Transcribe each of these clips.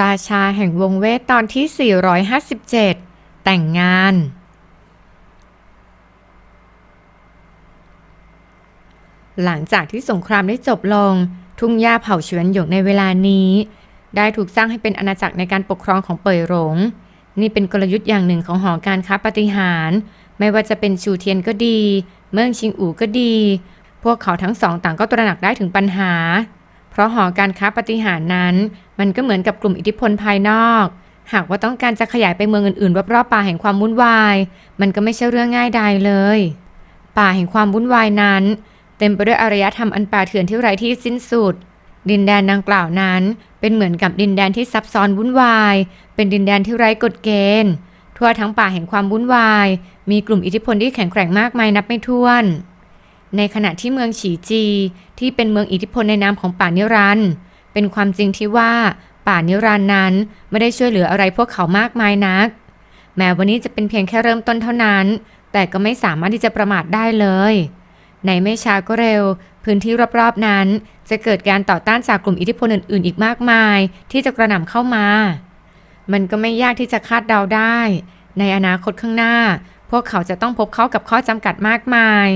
ราชาแห่งวงเวทตอนที่ 457 แต่งงาน หลังจากที่สงครามได้จบลง ทุ่งหญ้าเผาเฉวนหยงในเวลานี้ ได้ถูกสร้างให้เป็นอาณาจักรในการปกครองของเป่ยหลง นี่เป็นกลยุทธ์อย่างหนึ่งของหอการค้าปฏิหาร ไม่ว่าจะเป็นชูเทียนก็ดี เมืองชิงอู่ก็ดี พวกเขาทั้งสองต่างก็ตระหนักได้ถึงปัญหา เพราะหอการค้าปฏิหารนั้น มันก็เหมือนกับกลุ่มอิทธิพลภายนอก หากว่าต้องการจะขยายไปเมืองอื่นๆรอบๆป่าแห่งความวุ่นวาย มันก็ไม่ใช่เรื่องง่ายใดเลย ป่าแห่งความวุ่นวายนั้น เต็มไปด้วยอารยธรรมอันป่าเถื่อนที่ไร้ที่สิ้นสุด ดินแดนดังกล่าวนั้น เป็นเหมือนกับดินแดนที่ซับซ้อนวุ่นวาย เป็นดินแดนที่ไร้กฎเกณฑ์ ทั่วทั้งป่าแห่งความวุ่นวาย มีกลุ่มอิทธิพลที่แข็งแกร่งมากมายนับไม่ถ้วน ในขณะที่เมืองฉีจี ที่เป็นเมืองอิทธิพลในนามของป่านิรันต์เป็นความจริงที่ว่าป่านิรันต์นั้นไม่ได้ช่วยเหลืออะไรพวกเขามากมายนัก แม้วันนี้จะเป็นเพียงแค่เริ่มต้นเท่านั้น แต่ก็ไม่สามารถที่จะประมาทได้เลยในไม่ช้าก็เร็ว พื้นที่รอบๆนั้น จะเกิดการต่อต้านจากกลุ่มอิทธิพลอื่นๆ อีกมากมาย ที่จะกระหน่ำเข้ามา มันก็ไม่ยากที่จะคาดเดาได้ ในอนาคตข้างหน้า พวกเขาจะต้องพบเข้ากับข้อจำกัดมากมาย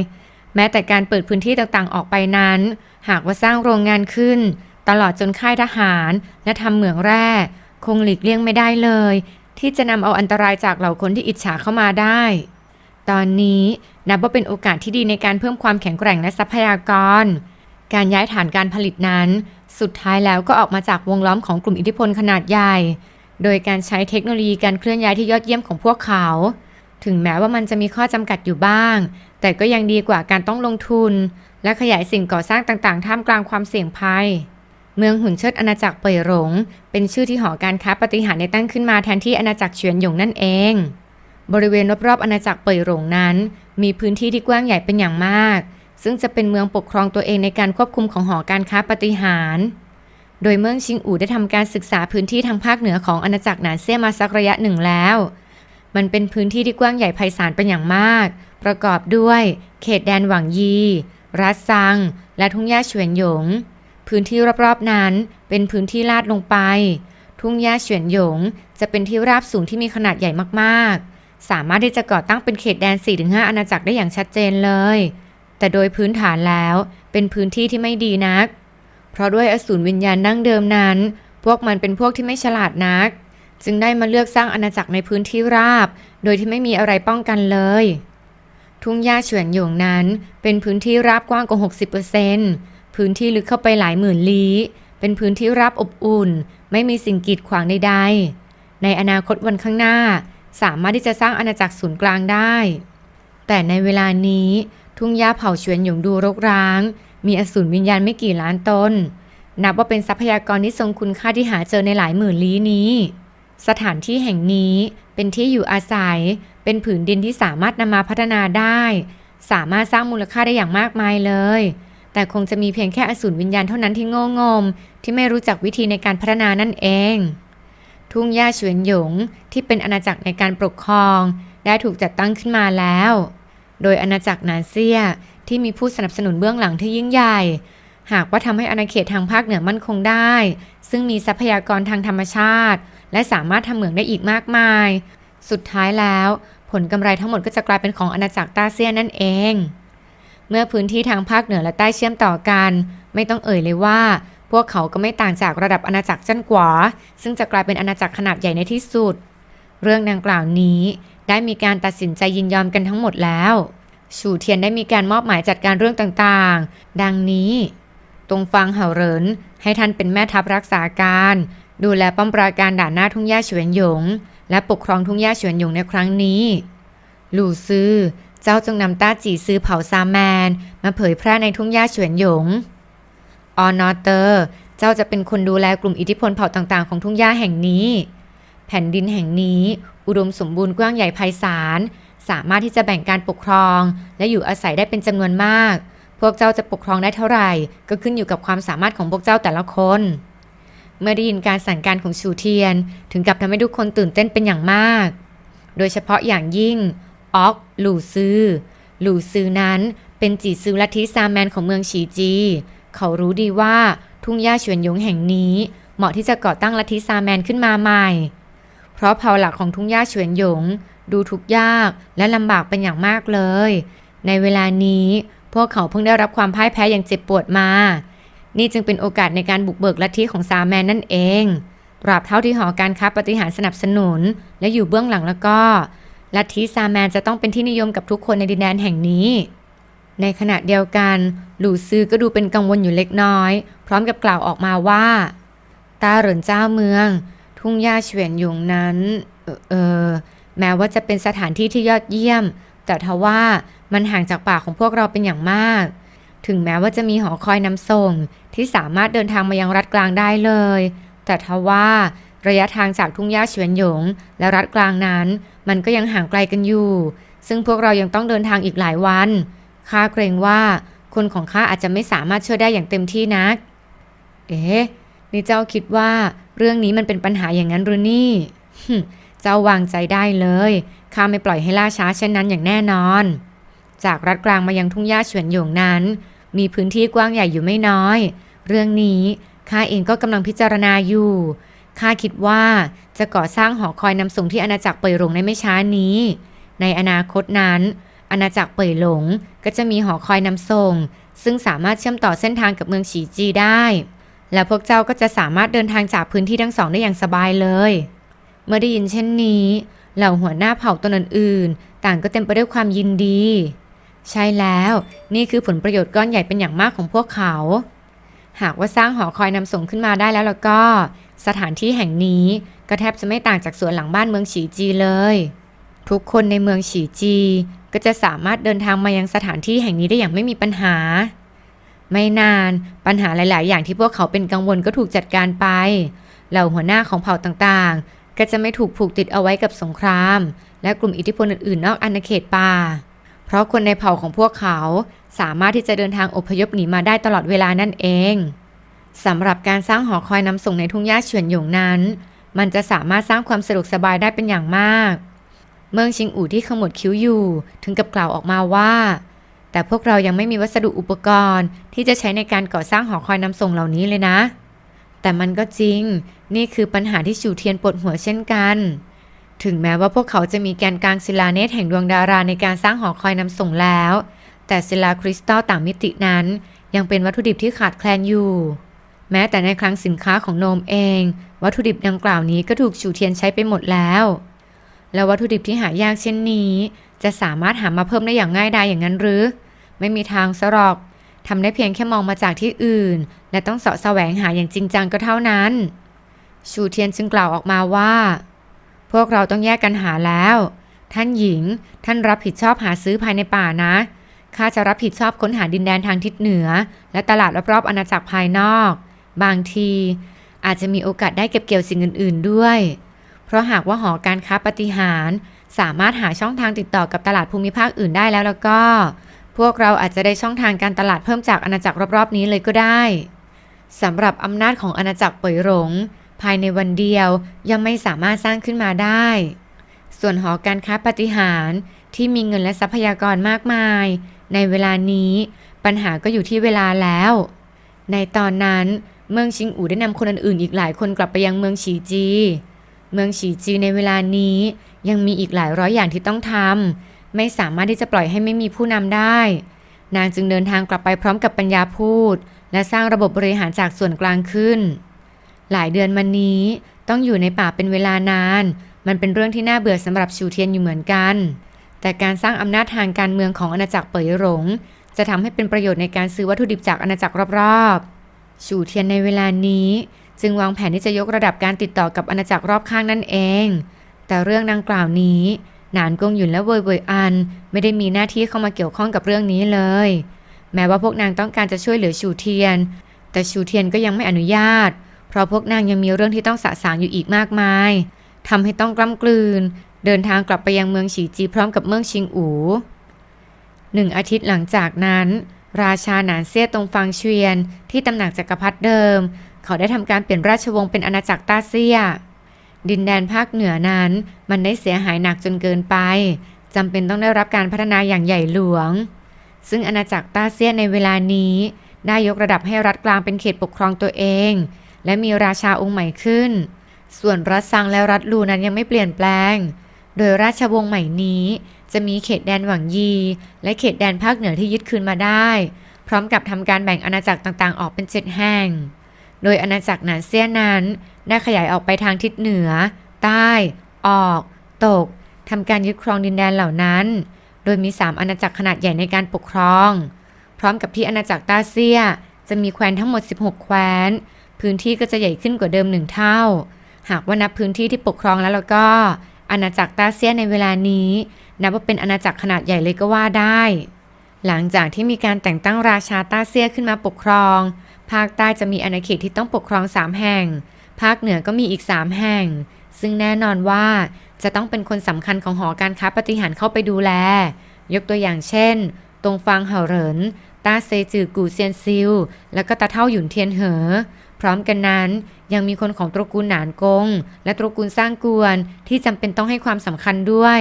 แม้แต่การเปิดพื้นที่ต่างๆ ออกไปนั้น หากว่าสร้างโรงงานขึ้น ตลอดจนค่ายทหาร และทำเหมืองแร่ คงหลีกเลี่ยงไม่ได้เลย ที่จะนำเอาอันตรายจากเหล่าคนที่อิจฉาเข้ามาได้ ตอนนี้นับว่าเป็นโอกาสที่ดีในการเพิ่มความแข็งแกร่งและทรัพยากร การย้ายฐานการผลิตนั้น สุดท้ายแล้วก็ออกมาจากวงล้อมของกลุ่มอิทธิพลขนาดใหญ่ โดยการใช้เทคโนโลยีการเคลื่อนย้ายที่ยอดเยี่ยมของพวกเขา ถึงแม้ว่ามันจะมีข้อจำกัดอยู่บ้าง แต่ก็ยังดีกว่าการต้องลงทุน และขยายสิ่งก่อสร้างต่างๆ ท่ามกลางความเสี่ยงภัย เมืองหุ่นเชิดอาณาจักรเป่ยหลง เป็นชื่อที่หอการค้าปฏิหารได้ตั้งขึ้นมาแทนที่อาณาจักรเฉียนหยงนั่นเอง บริเวณรอบๆอาณาจักรเป่ยหลงนั้น มีพื้นที่ที่กว้างใหญ่เป็นอย่างมาก ซึ่งจะเป็นเมืองปกครองตัวเองในการควบคุมของหอการค้าปฏิหารโดยเมืองชิงอู่ได้ทำการศึกษาพื้นที่ทางภาคเหนือของอาณาจักรหนานเซี่ยมาสักระยะหนึ่งแล้ว มันเป็นพื้นที่ที่กว้างใหญ่ไพศาลเป็นอย่างมาก ประกอบด้วย เขตแดนหวังยี รัสซัง และทุ่งหญ้าเฉวียนหยง พื้นที่รอบๆนั้นเป็นพื้นที่ลาดลงไป ทุ่งหญ้าเฉวียนหยง จะเป็นที่ราบสูงที่มีขนาดใหญ่มากๆ สามารถที่จะก่อตั้งเป็นเขตแดน 4-5 อาณาจักรได้อย่างชัดเจนเลย แต่โดยพื้นฐานแล้วเป็นพื้นที่ที่ไม่ดีนัก เพราะด้วยอสูรวิญญาณดั้งเดิมนั้น พวกมันเป็นพวกที่ไม่ฉลาดนัก จึงได้มาเลือกสร้างอาณาจักรในพื้นที่ราบ โดยที่ไม่มีอะไรป้องกันเลย ทุ่งหญ้าเฉวนหยงนั้น เป็นพื้นที่ราบกว้างกว่า 60%พื้นที่ลึกเข้าไปหลายหมื่นลี้ เป็นพื้นที่ราบอบอุ่น ไม่มีสิ่งกีดขวางใดๆ ในอนาคตวันข้างหน้า สามารถที่จะสร้างอาณาจักรศูนย์กลางได้ แต่ในเวลานี้ทุ่งหญ้าเผาเฉวนหยงดูรกร้าง มีอสูรวิญญาณไม่กี่ล้านตน นับว่าเป็นทรัพยากรที่ทรงคุณค่าที่หาเจอในหลายหมื่นลี้นี้ สถานที่แห่งนี้เป็นที่อยู่อาศัย เป็นผืนดินที่สามารถนำมาพัฒนาได้ สามารถสร้างมูลค่าได้อย่างมากมายเลย แต่คงจะมีเพียงแค่อสูรวิญญาณเท่านั้นที่โง่งม ที่ไม่รู้จักวิธีในการพัฒนานั่นเอง ทุ่งหญ้าเฉวนหยงที่เป็นอาณาจักรในการปกครอง ได้ถูกจัดตั้งขึ้นมาแล้ว โดยอาณาจักรนานเซียที่มีผู้สนับสนุนเบื้องหลังที่ยิ่งใหญ่ หากว่าทำให้อาณาเขตทางภาคเหนือมั่นคงได้ ซึ่งมีทรัพยากรทางธรรมชาติ และสามารถทำเหมืองได้อีกมากมาย สุดท้ายแล้ว ผลกำไรทั้งหมดก็จะกลายเป็นของอาณาจักรตาเซียนนั่นเอง เมื่อพื้นที่ทางภาคเหนือและใต้เชื่อมต่อกัน ไม่ต้องเอ่ยเลยว่า พวกเขาก็ไม่ต่างจากระดับอาณาจักรจันกวาซึ่งจะกลายเป็นอาณาจักรขนาดใหญ่ในที่สุด เรื่องดังกล่าวนี้ได้มีการตัดสินใจยินยอมกันทั้งหมดแล้ว ชูเทียนได้มีการมอบหมายจัดการเรื่องต่างๆ ดังนี้ ตรงฟังเห่าเหริน ให้ท่านเป็นแม่ทัพรักษาการ ดูแลป้อมปราการด่านหน้าทุ่งหญ้าเฉวียนหยง และปกครองทุ่งหญ้าเฉวียนหยงในครั้งนี้ หลู่ซือเจ้าจงนำต้าจีซือเผาซาแมน มาเผยแพร่ในทุ่งหญ้าเฉวียนหยง ออนอเตอร์ เจ้าจะเป็นคนดูแลกลุ่มอิทธิพลเผ่าต่างๆ ของทุ่งหญ้าแห่งนี้ แผ่นดินแห่งนี้ อุดมสมบูรณ์กว้างใหญ่ไพศาล สามารถที่จะแบ่งการปกครอง และอยู่อาศัยได้เป็นจำนวนมาก พวกเจ้าจะปกครองได้เท่าไหร่ก็ขึ้นอยู่กับความสามารถของพวกเจ้าแต่ละคน เมื่อได้ยินการสั่งการของชูเทียน ถึงกับทำให้ทุกคนตื่นเต้นเป็นอย่างมาก โดยเฉพาะอย่างยิ่งออกหลู่ซือหลู่ซือนั้นเป็นจีซือลัทธิซามแมนของเมืองฉีจี เขารู้ดีว่าทุ่งหญ้าเฉวียนหยงแห่งนี้ เหมาะที่จะก่อตั้งลัทธิซาแมนขึ้นมาใหม่ เพราะเผ่าหลักของทุ่งหญ้าเฉวียนหยง ดูทุกยากและลำบากเป็นอย่างมากเลย ในเวลานี้ พวกเขาเพิ่งได้รับความพ่ายแพ้อย่างเจ็บปวดมา นี่จึงเป็นโอกาสในการบุกเบิกลัทธิของซาแมนนั่นเองตราบเท่าที่หอการค้าปฏิหารสนับสนุน และอยู่เบื้องหลังแล้วก็ลัทธิซาแมนจะต้องเป็นที่นิยมกับทุกคนในดินแดนแห่งนี้ ในขณะเดียวกันหลู่ซือก็ดูเป็นกังวลอยู่เล็กน้อย พร้อมกับกล่าวออกมาว่า ตาเหรินเจ้าเมือง ทุ่งหญ้าเฉวียนหยงนั้น เออเออแม้ว่าจะเป็นสถานที่ที่ยอดเยี่ยม แต่ทว่า มันห่างจากป่าของพวกเราเป็นอย่างมาก ถึงแม้ว่าจะมีหอคอยนำส่งที่สามารถเดินทางมายังรัฐกลางได้เลย แต่ทว่าระยะทางจากทุ่งหญ้าเฉวียนหยง และรัฐกลางนั้น มันก็ยังห่างไกลกันอยู่ ซึ่งพวกเรายังต้องเดินทางอีกหลายวันข้าเกรงว่าคนของข้าอาจจะไม่สามารถช่วยได้อย่างเต็มที่นัก เอ๊ะนี่เจ้าคิดว่าเรื่องนี้มันเป็นปัญหาอย่างนั้นหรือนี่เจ้าวางใจได้เลยข้าไม่ปล่อยให้ล่าช้าเช่นนั้นอย่างแน่นอน จากรัฐกลางมายังทุ่งหญ้าเฉวนหยงนั้น มีพื้นที่กว้างใหญ่อยู่ไม่น้อย เรื่องนี้ข้าเองก็กำลังพิจารณาอยู่ข้าคิดว่าจะก่อสร้างหอคอยนำส่งที่อาณาจักรเป่ยหลงในไม่ช้านี้ ในอนาคตนั้น อาณาจักรเป่ยหลงก็จะมีหอคอยนำส่ง ซึ่งสามารถเชื่อมต่อเส้นทางกับเมืองฉีจีได้ และพวกเจ้าก็จะสามารถเดินทางจากพื้นที่ทั้งสองได้อย่างสบายเลย เมื่อได้ยินเช่นนี้ เหล่าหัวหน้าเผ่าตนอื่นๆต่างก็เต็มไปด้วยความยินดี ใช่แล้วนี่คือผลประโยชน์ก้อนใหญ่เป็นอย่างมากของพวกเขา หากว่าสร้างหอคอยนำส่งขึ้นมาได้แล้วแล้วก็ สถานที่แห่งนี้ก็แทบจะไม่ต่างจากสวนหลังบ้านเมืองฉีจีเลย ทุกคนในเมืองฉีจี ก็จะสามารถเดินทางมายังสถานที่แห่งนี้ได้อย่างไม่มีปัญหา ไม่นานปัญหาหลาย ๆ อย่างที่พวกเขาเป็นกังวลก็ถูกจัดการไปเหล่าหัวหน้าของเผ่าต่างๆ ก็จะไม่ถูกผูกติดเอาไว้กับสงคราม และกลุ่มอิทธิพลอื่น ๆ นอกอาณาเขตป่า เพราะคนในเผ่าของพวกเขาสามารถที่จะเดินทางอพยพหนีมาได้ตลอดเวลานั่นเองสำหรับการสร้างหอคอยนำส่งในทุ่งหญ้าเฉวียนหยงนั้น มันจะสามารถสร้างความสะดวกสบายได้เป็นอย่างมาก เมืองชิงอู่ที่ขมวดคิ้วอยู่ถึงกับกล่าวออกมาว่า แต่พวกเรายังไม่มีวัสดุอุปกรณ์ที่จะใช้ในการก่อสร้างหอคอยนำส่งเหล่านี้เลยนะ แต่มันก็จริง นี่คือปัญหาที่ชูเทียนปวดหัวเช่นกัน ถึงแม้ว่าพวกเขาจะมีแกนกลางศิลาเนตรแห่งดวงดาราในการสร้างหอคอยนำส่งแล้ว แต่ศิลาคริสตัลต่างมิตินั้น ยังเป็นวัตถุดิบที่ขาดแคลนอยู่ แม้แต่ในคลังสินค้าของโนมเอง วัตถุดิบดังกล่าวนี้ก็ถูกชูเทียนใช้ไปหมดแล้ว แล้ววัตถุดิบที่หายากเช่นนี้ จะสามารถหามาเพิ่มได้อย่างง่ายดายอย่างนั้นหรือ ไม่มีทางซะหรอกทำได้เพียงแค่มองมาจากที่อื่น และต้องเสาะแสวงหาอย่างจริงจังก็เท่านั้น ชูเทียนจึงกล่าวออกมาว่า วกเราต้องแยกกันหาแล้ว ท่านหญิง ท่านรับผิดชอบหาซื้อภายในป่านะ ข้าจะรับผิดชอบค้นหาดินแดนทางทิศเหนือ และตลาดรอบๆอาณาจักรภายนอก บางที อาจจะมีโอกาสได้เก็บเกี่ยวสิ่งอื่น ๆด้วย เพราะหากว่าหอการค้าปฏิหารสามารถหาช่องทางติดต่อกับตลาดภูมิภาคอื่นได้แล้วแล้วก็ พวกเราอาจจะได้ช่องทางการตลาดเพิ่มจากอาณาจักรรอบๆนี้เลยก็ได้สำหรับอำนาจของอาณาจักรเป่ยหลง ภายในวันเดียวยังไม่สามารถสร้างขึ้นมาได้ ส่วนหอการค้าปฏิหารที่มีเงินและทรัพยากรมากมาย ในเวลานี้ปัญหาก็อยู่ที่เวลาแล้ว ในตอนนั้นเมืองชิงอู่ได้นำคนอื่นๆอีกหลายคนกลับไปยังเมืองฉีจี เมืองฉีจีในเวลานี้ยังมีอีกหลายร้อยอย่างที่ต้องทำไม่สามารถที่จะปล่อยให้ไม่มีผู้นำได้ นางจึงเดินทางกลับไปพร้อมกับปัญญาพูด และสร้างระบบบริหารจากส่วนกลางขึ้น หลายเดือนมานี้ต้องอยู่ในป่าเป็นเวลานาน มันเป็นเรื่องที่น่าเบื่อสำหรับชูเทียนอยู่เหมือนกัน แต่การสร้างอำนาจทางการเมืองของอาณาจักรเปยหลงจะทำให้เป็นประโยชน์ในการซื้อวัตถุดิบจากอาณาจักรรอบๆชูเทียนในเวลานี้ จึงวางแผนที่จะยกระดับการติดต่อกับอาณาจักรรอบข้างนั่นเอง แต่เรื่องดังกล่าวนี้ หนานกงหยุนและเวยเวยอัน ไม่ได้มีหน้าที่เข้ามาเกี่ยวข้องกับเรื่องนี้เลย แม้ว่าพวกนางต้องการจะช่วยเหลือชูเทียน แต่ชูเทียนก็ยังไม่อนุญาต เพราะพวกนางยังมีเรื่องที่ต้องสะสางอยู่อีกมากมายทำให้ต้องกล้ำกลืน เดินทางกลับไปยังเมืองฉีจีพร้อมกับเมืองชิงอูหนึ่งอาทิตย์หลังจากนั้น ราชาหนานเซี่ยตรงฟังเชียน ที่ตำหนักจักรพรรดิเดิม เขาได้ทำการเปลี่ยนราชวงศ์เป็นอาณาจักรต้าเซีย ดินแดนภาคเหนือนั้น มันได้เสียหายหนักจนเกินไปจำเป็นต้องได้รับการพัฒนาอย่างใหญ่หลวง ซึ่งอาณาจักรต้าเซียในเวลานี้ ได้ยกระดับให้รัฐกลางเป็นเขตปกครองตัวเอง และมีราชาองค์ใหม่ขึ้น ส่วนรัฐซังและรัฐลูนั้นยังไม่เปลี่ยนแปลง โดยราชวงศ์ใหม่นี้ จะมีเขตแดนหวังยี และเขตแดนภาคเหนือที่ยึดคืนมาได้ พร้อมกับทำการแบ่งอาณาจักรต่างๆ ออกเป็นเจ็ดแห่ง โดยอาณาจักรหนานเซียนั้น ได้ขยายออกไปทางทิศเหนือ ใต้ ออก ตกทำการยึดครองดินแดนเหล่านั้น โดยมี 3 อาณาจักรขนาดใหญ่ในการปกครอง พร้อมกับที่อาณาจักรต้าเซีย จะมีแคว้นทั้งหมด 16 แคว้น พื้นที่ก็จะใหญ่ขึ้นกว่าเดิมหนึ่งเท่า หากว่านับพื้นที่ที่ปกครองแล้วแล้วก็ อาณาจักรต้าเซียในเวลานี้ นับว่าเป็นอาณาจักรขนาดใหญ่เลยก็ว่าได้ หลังจากที่มีการแต่งตั้งราชาต้าเซียขึ้นมาปกครอง ภาคใต้จะมีอาณาเขตที่ต้องปกครอง 3 แห่ง ภาคเหนือก็มีอีก 3 แห่ง ซึ่งแน่นอนว่าจะต้องเป็นคนสำคัญของหอการค้าปฏิหารเข้าไปดูแล ยกตัวอย่างเช่น ตรงฟางเห่าเหรินต้าเซจือกูเซียนซิล แล้วก็ตาเท่าหยุนเทียนเหอ พร้อมกันนั้นยังมีคนของตระกูลหนานกง และตระกูลสร้างกวนที่จำเป็นต้องให้ความสำคัญด้วย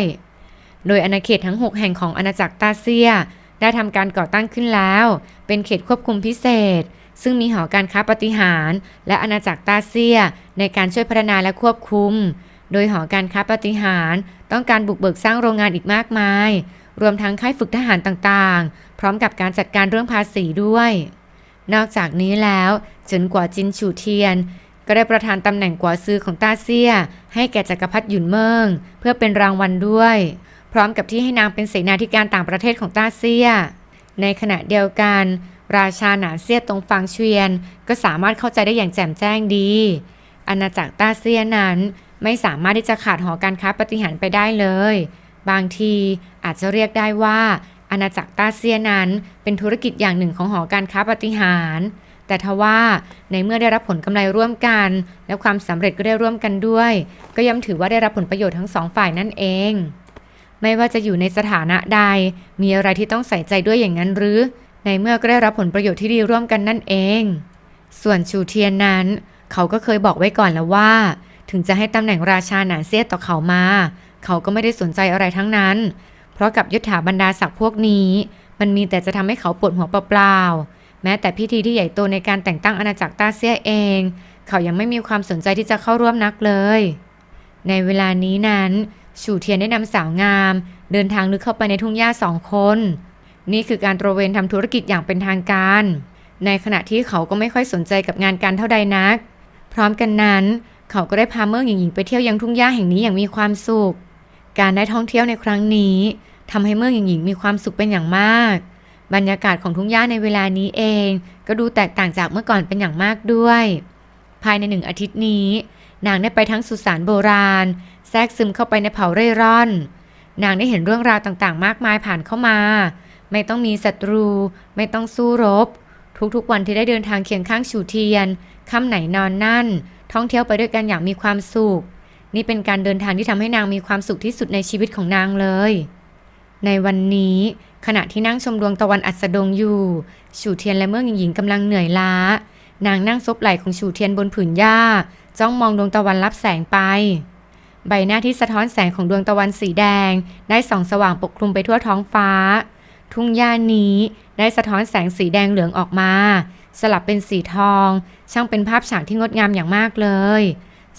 โดยอาณาเขตทั้ง 6 แห่งของอาณาจักรตาเซีย ได้ทำการก่อตั้งขึ้นแล้ว เป็นเขตควบคุมพิเศษ ซึ่งมีหอการค้าปฏิหาร และอาณาจักรตาเซีย ในการช่วยพัฒนาและควบคุม โดยหอการค้าปฏิหารต้องการบุกเบิกสร้างโรงงานอีกมากมาย รวมทั้งค่ายฝึกทหารต่างๆ พร้อมกับการจัดการเรื่องภาษีด้วย นอกจากนี้แล้วเจินกว่าจินฉูเทียน ก็ได้ประทานตำแหน่งกว่าซื้อของต้าเซียให้แก่จักรพรรดิหยุนเมิงเพื่อเป็นรางวัลด้วย พร้อมกับที่ให้นางเป็นเสนาธิการต่างประเทศของต้าเซียในขณะเดียวกัน ราชาหนานเซียตรงฟังเชียน ก็สามารถเข้าใจได้อย่างแจ่มแจ้งดี อาณาจักรต้าเซียนั้นไม่สามารถที่จะขาดหอการค้าปฏิหารไปได้เลย บางทีอาจจะเรียกได้ว่า อาณาจักรตาเซียนั้น เป็นธุรกิจอย่างหนึ่งของหอการค้าปฏิหารแต่ทว่าในเมื่อได้รับผลกำไรร่วมกัน และความสำเร็จก็ได้ร่วมกันด้วย ก็ย่อมถือว่าได้รับผลประโยชน์ทั้งสองฝ่ายนั่นเอง ไม่ว่าจะอยู่ในสถานะใด มีอะไรที่ต้องใส่ใจด้วยอย่างนั้นหรือ ในเมื่อก็ได้รับผลประโยชน์ที่ดีร่วมกันนั่นเอง ส่วนชูเทียนนั้น เขาก็เคยบอกไว้ก่อนแล้วว่า ถึงจะให้ตำแหน่งราชาหนานเซียต่อเขามา เขาก็ไม่ได้สนใจอะไรทั้งนั้น เพราะกับยศถาบรรดาศักดิ์พวกนี้ มันมีแต่จะทำให้เขาปวดหัวเปล่าๆ แม้แต่พิธีที่ใหญ่โตในการแต่งตั้งอาณาจักรต้าเซียเอง เขายังไม่มีความสนใจที่จะเข้าร่วมนักเลย ในเวลานี้นั้นชูเทียนได้นำสาวงาม เดินทางลึกเข้าไปในทุ่งหญ้าสองคน นี่คือการตระเวนทำธุรกิจอย่างเป็นทางการ ในขณะที่เขาก็ไม่ค่อยสนใจกับงานการเท่าใดนัก พร้อมกันนั้น เขาก็ได้พาเมื่อหญิงหญิงไปเที่ยวยังทุ่งหญ้าแห่งนี้อย่างมีความสุข การได้ท่องเที่ยวในครั้งนี้ทำให้เมื่อหญิงหญิงมีความสุขเป็นอย่างมาก บรรยากาศของทุ่งหญ้าในเวลานี้เอง ก็ดูแตกต่างจากเมื่อก่อนเป็นอย่างมากด้วย ภายในหนึ่งอาทิตย์นี้ นางได้ไปทั้งสุสานโบราณ แทรกซึมเข้าไปในเผ่าเร่ร่อน นางได้เห็นเรื่องราวต่างๆ มากมายผ่านเข้ามา ไม่ต้องมีศัตรู ไม่ต้องสู้รบ ทุกๆวันที่ได้เดินทางเคียงข้างชูเทียนค่ำไหนนอนนั่น ท่องเที่ยวไปด้วยกันอย่างมีความสุข นี่เป็นการเดินทางที่ทำให้นางมีความสุขที่สุดในชีวิตของนางเลย ในวันนี้ขณะที่นั่งชมดวงตะวันอัสดงอยู่ชูเทียนและเมื่อหญิงหญิงกำลังเหนื่อยล้า นางนั่งซบไหล่ของชูเทียนบนผืนหญ้า จ้องมองดวงตะวันรับแสงไป ใบหน้าที่สะท้อนแสงของดวงตะวันสีแดง ได้ส่องสว่างปกคลุมไปทั่วท้องฟ้า ทุ่งหญ้านี้ได้สะท้อนแสงสีแดงเหลืองออกมา สลับเป็นสีทอง ช่างเป็นภาพฉากที่งดงามอย่างมากเลย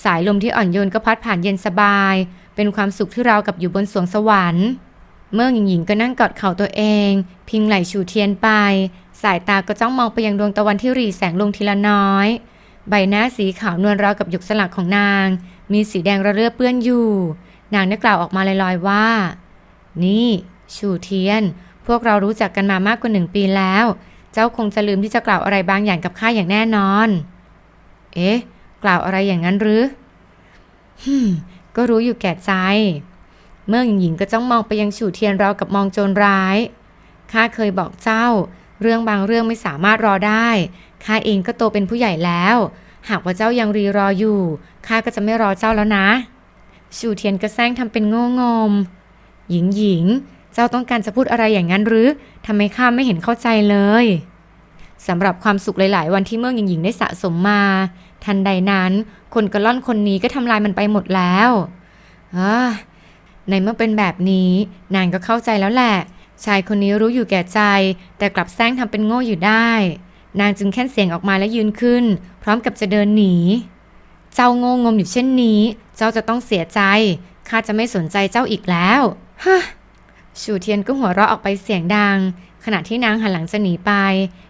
สายลมที่อ่อนโยนก็พัดผ่านเย็นสบาย เป็นความสุขที่เราวกับอยู่บนสวงสวรรค์ เมื่อหญิงหญิงก็นั่งกอดเข่าตัวเอง พิงไหลชูเทียนไป สายตาก็จ้องมองไปยังดวงตะวันที่รีแสงลงทีละน้อย ใบหน้าสีขาวนวลราวกับหยกสลักของนาง มีสีแดงระเรื่อเปื้อนอยู่ นางได้กล่าวออกมาลอยๆว่า นี่ ชูเทียน พวกเรารู้จักกันมามากกว่าหนึ่งปีแล้ว เจ้าคงจะลืมที่จะกล่าวอะไรบางอย่างกับข้าอย่างแน่นอน เอ๊ะ กล่าวอะไรอย่างนั้นหรือฮึมก็รู้อยู่แก่ใจ เมื่อหญิงหญิงก็จ้องมองไปยังฉู่เทียนราวกับมองโจรร้ายข้าเคยบอกเจ้า เรื่องบางเรื่องไม่สามารถรอได้ข้าเองก็โตเป็นผู้ใหญ่แล้ว หากว่าเจ้ายังรีรออยู่ข้าก็จะไม่รอเจ้าแล้วนะชูเทียนก็แซงทำเป็นโง่งม หญิงหญิงเจ้าต้องการจะพูดอะไรอย่างนั้นหรือทำไมข้าไม่เห็นเข้าใจเลยสำหรับความสุขหลาย ๆ วันที่เมื่อหญิงหญิงได้สะสมมา ทันใดนั้น คนกระล่อนคนนี้ก็ทำลายมันไปหมดแล้วอในเมื่อเป็นแบบนี้นางก็เข้าใจแล้วแหละ ชายคนนี้รู้อยู่แก่ใจ แต่กลับแซงทำเป็นโง่อยู่ได้ นางจึงแค่นเสียงออกมาและยืนขึ้น พร้อมกับจะเดินหนี เจ้าโง่งมอยู่เช่นนี้ เจ้าจะต้องเสียใจข้าจะไม่สนใจเจ้าอีกแล้วฮะ ชูเทียนก็หัวเราะออกไปเสียงดัง ขณะที่นางหันหลังจะหนีไป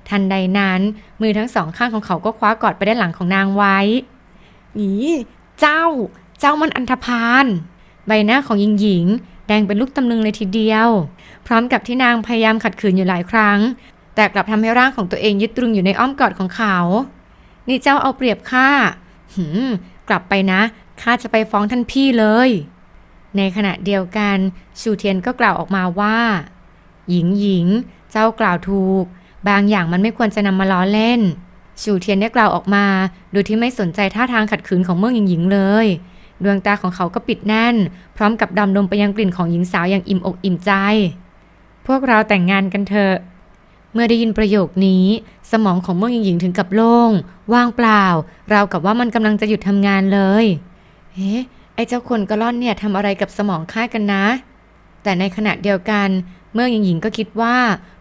ทันใดนั้น มือทั้งสองข้างของเขาก็คว้ากอดไปด้านหลังของนางไว้หนีเจ้า เจ้ามันอันธพาลใบหน้าของหญิงหญิง แดงเป็นลูกตำลึงเลยทีเดียว พร้อมกับที่นางพยายามขัดขืนอยู่หลายครั้ง แต่กลับทำให้ร่างของตัวเองยึดตรึงอยู่ในอ้อมกอดของเขา นี่เจ้าเอาเปรียบข้าหืมกลับไปนะข้าจะไปฟ้องท่านพี่เลย ในขณะเดียวกัน ชูเทียนก็กล่าวออกมาว่า หญิงหญิง เจ้ากล่าวถูก บางอย่างมันไม่ควรจะนำมาล้อเล่น ชูเทียนได้กล่าวออกมา โดยที่ไม่สนใจท่าทางขัดขืนของเมืองหญิงหญิงเลย ดวงตาของเขาก็ปิดแน่น พร้อมกับดำดมไปยังกลิ่นของหญิงสาวอย่างอิ่มอกอิ่มใจ พวกเราแต่งงานกันเถอะเมื่อได้ยินประโยคนี้ สมองของเมืองหญิงหญิงถึงกับโล่ง ว่างเปล่า ราวกับว่ามันกำลังจะหยุดทำงานเลยเฮ้ ไอ้เจ้าคนกระล่อนเนี่ยทำอะไรกับสมองข้ากันนะ แต่ในขณะเดียวกัน เมื่อหญิงหญิงก็คิดว่า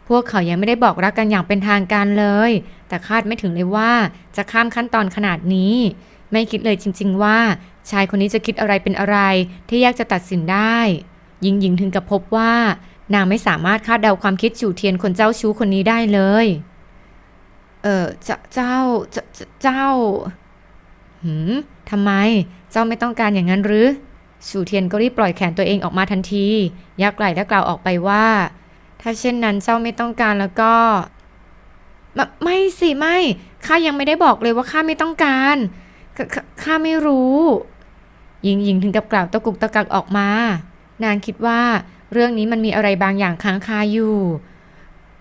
พวกเขายังไม่ได้บอกรักกันอย่างเป็นทางการเลย แต่คาดไม่ถึงเลยว่าจะข้ามขั้นตอนขนาดนี้ ไม่คิดเลยจริง ๆ ว่า ชายคนนี้จะคิดอะไรเป็นอะไรที่ยากจะตัดสินได้ หญิงหญิงถึงกับพบว่า นางไม่สามารถคาดเดาความคิดจู่เทียนคนเจ้าชู้คนนี้ได้เลย เออเจ้าเจ้าเจ้าเจ้าหืมทำไม เจ้าไม่ต้องการอย่างนั้นหรือชูเทียนก็รีบปล่อยแขนตัวเองออกมาทันที ยักไหล่และกล่าวออกไปว่า ถ้าเช่นนั้นเจ้าไม่ต้องการแล้วก็ไมไม่สิไม่ข้ายังไม่ได้บอกเลยว่าข้าไม่ต้องการขขข้าไม่รู้หญิงหญิงถึงกับกล่าวตะกุกตะกักออกมา นางคิดว่า เรื่องนี้มันมีอะไรบางอย่างค้างคาอยู่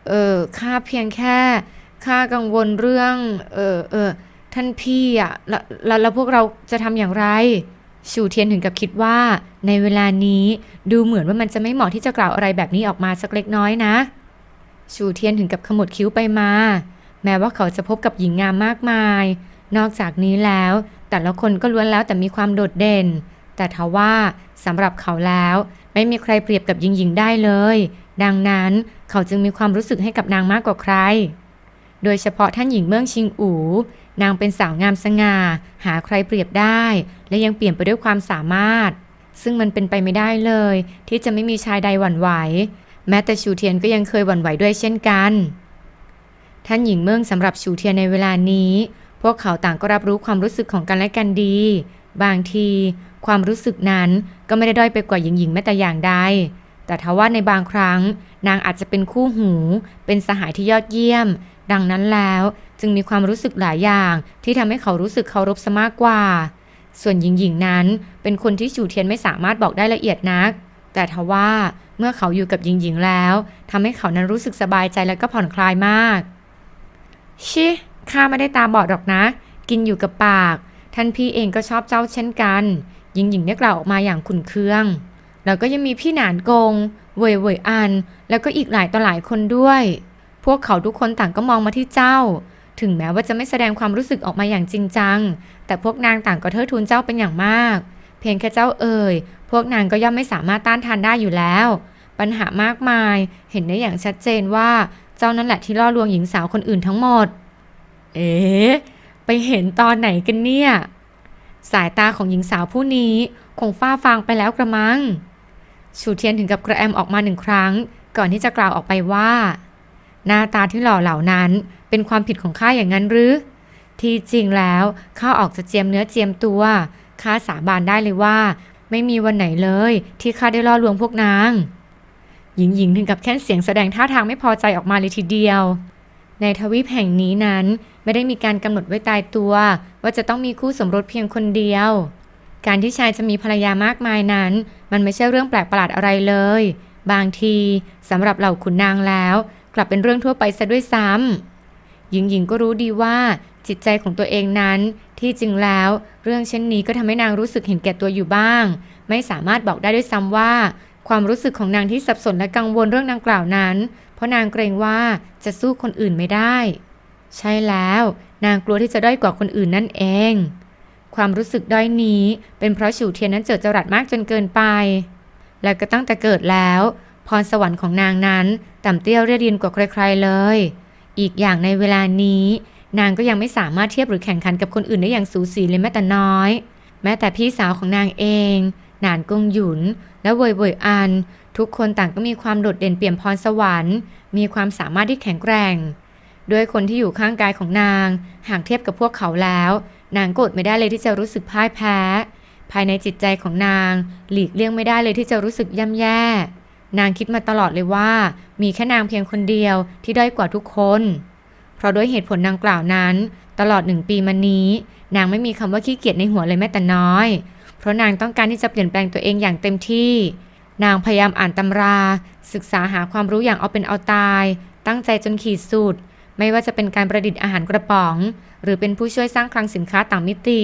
เออข้าเพียงแค่ข้ากังวลเรื่อง เออเออ ท่านพี่อะแล้วแล้วพวกเราจะทำอย่างไรชูเทียนถึงกับคิดว่า ในเวลานี้ดูเหมือนว่ามันจะไม่เหมาะที่จะกล่าวอะไรแบบนี้ออกมาสักเล็กน้อยนะ ชูเทียนถึงกับขมวดคิ้วไปมา แม้ว่าเขาจะพบกับหญิงงามมากมาย นอกจากนี้แล้ว แต่ละคนก็ล้วนแล้วแต่มีความโดดเด่น แต่ทว่าสำหรับเขาแล้ว ไม่มีใครเปรียบกับหญิงหญิงได้เลย ดังนั้นเขาจึงมีความรู้สึกให้กับนางมากกว่าใคร โดยเฉพาะท่านหญิงเมืองชิงอู นางเป็นสาวงามสง่า หาใครเปรียบได้ และยังเปลี่ยนไปด้วยความสามารถ ซึ่งมันเป็นไปไม่ได้เลย ที่จะไม่มีชายใดหวั่นไหว แม้แต่ชูเทียนก็ยังเคยหวั่นไหวด้วยเช่นกัน ท่านหญิงเมืองสำหรับชูเทียนในเวลานี้ พวกเขาต่างก็รับรู้ความรู้สึกของกันและกันดี บางที ความรู้สึกนั้นก็ไม่ได้ด้อยไปกว่าหญิงหญิงแม้แต่อย่างใดแต่ทว่าในบางครั้ง นางอาจจะเป็นคู่หู เป็นสหายที่ยอดเยี่ยม ดังนั้นแล้ว จึงมีความรู้สึกหลายอย่างที่ทำให้เขารู้สึกเคารพซะมากกว่า ส่วนหญิงหญิงนั้นเป็นคนที่ชูเทียนไม่สามารถบอกได้ละเอียดนัก แต่ทว่าเมื่อเขาอยู่กับหญิงหญิงแล้วทำให้เขานั้นรู้สึกสบายใจและก็ผ่อนคลายมาก ชิข้าไม่ได้ตาบอดหรอกนะ กินอยู่กับปาก ท่านพี่เองก็ชอบเจ้าเช่นกัน หญิงหญิงได้กล่าวออกมาอย่างขุนเคือง แล้วก็ยังมีพี่หนานกง เว่ยเว่ยอัน แล้วก็อีกหลายต่อหลายคนด้วย พวกเขาทุกคนต่างก็มองมาที่เจ้า ถึงแม้ว่าจะไม่แสดงความรู้สึกออกมาอย่างจริงจัง แต่พวกนางต่างก็เทิดทูนเจ้าเป็นอย่างมาก เพียงแค่เจ้าเอ่ย พวกนางก็ย่อมไม่สามารถต้านทานได้อยู่แล้ว ปัญหามากมายเห็นได้อย่างชัดเจนว่าเจ้านั่นแหละที่ล่อลวงหญิงสาวคนอื่นทั้งหมด เอ๊ะไปเห็นตอนไหนกันเนี่ย สายตาของหญิงสาวผู้นี้คงฟ้าฟางไปแล้วกระมัง ชูเทียนถึงกับกระแอมออกมาหนึ่งครั้ง ก่อนที่จะกล่าวออกไปว่า หน้าตาที่หล่อเหล่านั้น เป็นความผิดของข้าอย่างนั้นหรือ ที่จริงแล้วข้าออกจะเจียมเนื้อเจียมตัวข้าสาบานได้เลยว่า ไม่มีวันไหนเลย ที่ข้าได้ล่อลวงพวกนาง หญิงหญิงถึงกับแค่นเสียงแสดงท่าทางไม่พอใจออกมาเลยทีเดียว ในทวีปแห่งนี้นั้นไม่ได้มีการกำหนดไว้ตายตัว ว่าจะต้องมีคู่สมรสเพียงคนเดียว การที่ชายจะมีภรรยามากมายนั้น มันไม่ใช่เรื่องแปลกประหลาดอะไรเลย บางทีสำหรับเหล่าขุนนางแล้ว กลับเป็นเรื่องทั่วไปซะด้วยซ้ำหญิงหญิงก็รู้ดีว่าจิตใจของตัวเองนั้น ที่จริงแล้วเรื่องเช่นนี้ก็ทำให้นางรู้สึกเห็นแก่ตัวอยู่บ้าง ไม่สามารถบอกได้ด้วยซ้ำว่า ความรู้สึกของนางที่สับสนและกังวลเรื่องดังกล่าวนั้น เพราะนางเกรงว่าจะสู้คนอื่นไม่ได้ ใช่แล้ว นางกลัวที่จะด้อยกว่าคนอื่นนั่นเอง ความรู้สึกด้อยนี้ เป็นเพราะฉูเทียนนั้นเจิดจรัสมากจนเกินไป และก็ตั้งแต่เกิดแล้ว พรสวรรค์ของนางนั้น ต่ำเตี้ยเรียดินกว่าใครๆเลย อีกอย่างในเวลานี้ นางก็ยังไม่สามารถเทียบหรือแข่งขันกับคนอื่นได้อย่างสูสีเลยแม้แต่น้อย แม้แต่พี่สาวของนางเองหนานกงหยุน และเวยเวยอัน ทุกคนต่างก็มีความโดดเด่นเปี่ยมพรสวรรค์ มีความสามารถที่แข็งแกร่งด้วยคนที่อยู่ข้างกายของนาง หากเทียบกับพวกเขาแล้ว นางกดไม่ได้เลยที่จะรู้สึกพ่ายแพ้ ภายในจิตใจของนาง หลีกเลี่ยงไม่ได้เลยที่จะรู้สึกย่ำแย่ นางคิดมาตลอดเลยว่า มีแค่นางเพียงคนเดียวที่ด้อยกว่าทุกคน เพราะด้วยเหตุผลดังกล่าวนั้น ตลอดหนึ่งปีมานี้ นางไม่มีคำว่าขี้เกียจในหัวเลยแม้แต่น้อย เพราะนางต้องการที่จะเปลี่ยนแปลงตัวเองอย่างเต็มที่ นางพยายามอ่านตำรา ศึกษาหาความรู้อย่างเอาเป็นเอาตาย ตั้งใจจนขีดสุด ไม่ว่าจะเป็นการประดิษฐ์อาหารกระป๋อง หรือเป็นผู้ช่วยสร้างคลังสินค้าต่างมิติ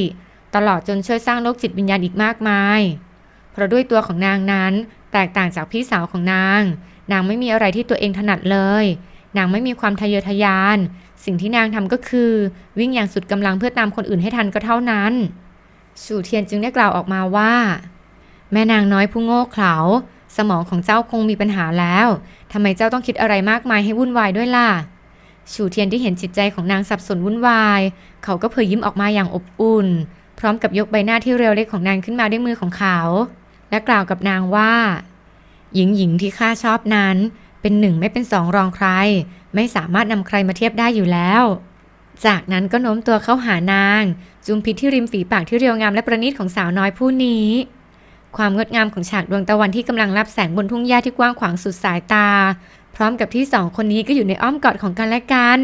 ตลอดจนช่วยสร้างโลกจิตวิญญาณอีกมากมาย เพราะด้วยตัวของนางนั้น แตกต่างจากพี่สาวของนาง นางไม่มีอะไรที่ตัวเองถนัดเลย นางไม่มีความทะเยอทะยาน สิ่งที่นางทำก็คือ วิ่งอย่างสุดกำลังเพื่อตามคนอื่นให้ทันก็เท่านั้นชูเทียนจึงได้กล่าวออกมาว่า แม่นางน้อยผู้โง่เขลาสมองของเจ้าคงมีปัญหาแล้วทำไมเจ้าต้องคิดอะไรมากมายให้วุ่นวายด้วยล่ะชูเทียนที่เห็นจิตใจของนางสับสนวุ่นวาย เขาก็เผยยิ้มออกมาอย่างอบอุ่น พร้อมกับยกใบหน้าที่เรียวเล็กของนางขึ้นมาด้วยมือของเขา และกล่าวกับนางว่า หญิงหญิงที่ข้าชอบนั้น เป็นหนึ่งไม่เป็นสองรองใคร ไม่สามารถนำใครมาเทียบได้อยู่แล้ว จากนั้นก็โน้มตัวเข้าหานาง จุมพิษที่ริมฝีปากที่เรียวงามและประณีตของสาวน้อยผู้นี้ ความงดงามของฉากดวงตะวันที่กำลังรับแสงบนทุ่งหญ้าที่กว้างขวางสุดสายตา พร้อมกับที่สองคนนี้ก็อยู่ในอ้อมกอดของกันและกัน